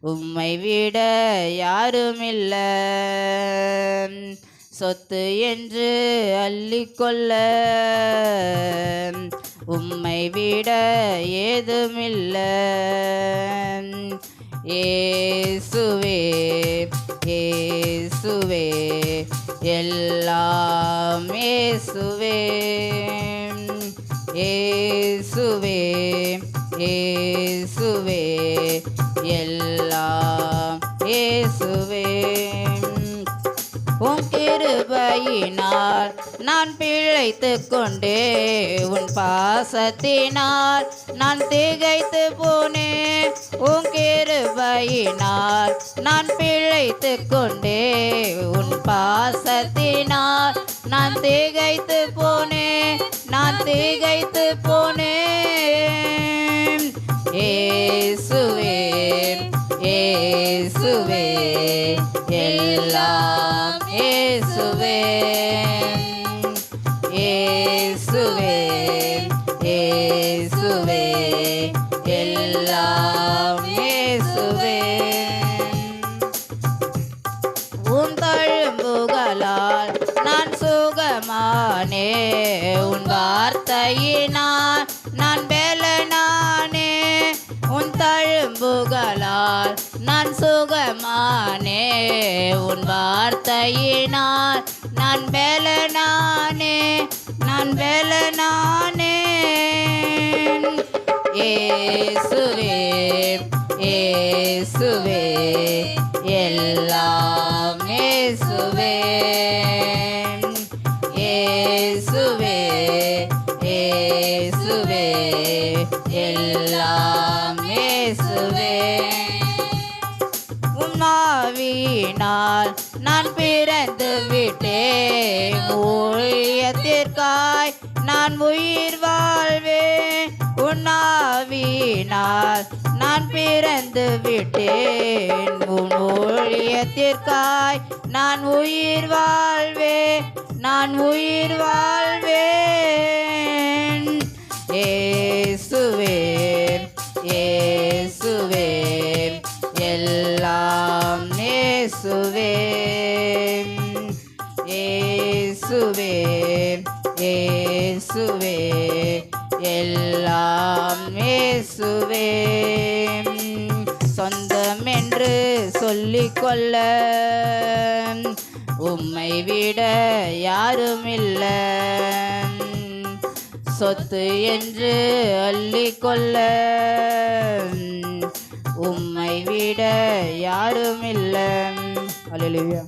உம்மை விட யாருமில்ல. சொத்து என்று அள்ளிக்கொள்ள உம்மை விட ஏதுமில்ல. ஏசுவே ஏசுவே எல்லாம் ஏசுவே. ஏசுவே ஏசுவே எல்லாம் ஏசுவே உன் கிருபையினால் நான் பிழைத்து கொண்டே உன் பாசத்தினால் நான் திகைத்து போனேன் உன் கிருபையினால் நான் பிழைத்து கொண்டே உன் பாசத்தினால் நான் திகைத்து போனேன் நான் திகைத்து போனேன் ஏசுவே ஏசுவே எல்லாம் ஏசுவே ஏசுவே ஏசுவே எல்லாம் ஏசுவே உன் தழும்புகளால் நான் சுகமானே உன் வார்த்தையினால் நான் சுகமானே உன் வார்த்தையினால் நான் பெலனானே நான் பெலனானே. ஏசுவே ஏசுவே எல்லாம் ஏசுவே. ஏசுவே ஏசுவே எல்லாம் ஏசுவே. உன்னாவினால் நான் பிறந்து விட்டேன். ஊழியத்திற்காய் நான் உயிர் வாழ்வேன். உன்னாவினால் நான் பிறந்து விட்டேன். உன் ஊழியத்திற்காய் நான் உயிர் வாழ்வேன். நான் உயிர் வாழ்வேன். ஏசுவே ஏசுவே எல்லா நேசுவே ஏசுவே ஏசுவே எல்லாம் ஏசுவே சொந்தம் என்று சொல்லிக்கொள்ள உம்மை விட யாருமில்ல. சொத்து என்று அள்ளிக்கொள்ள உம்மை விட யாரும் இல்லை அல்லேலூயா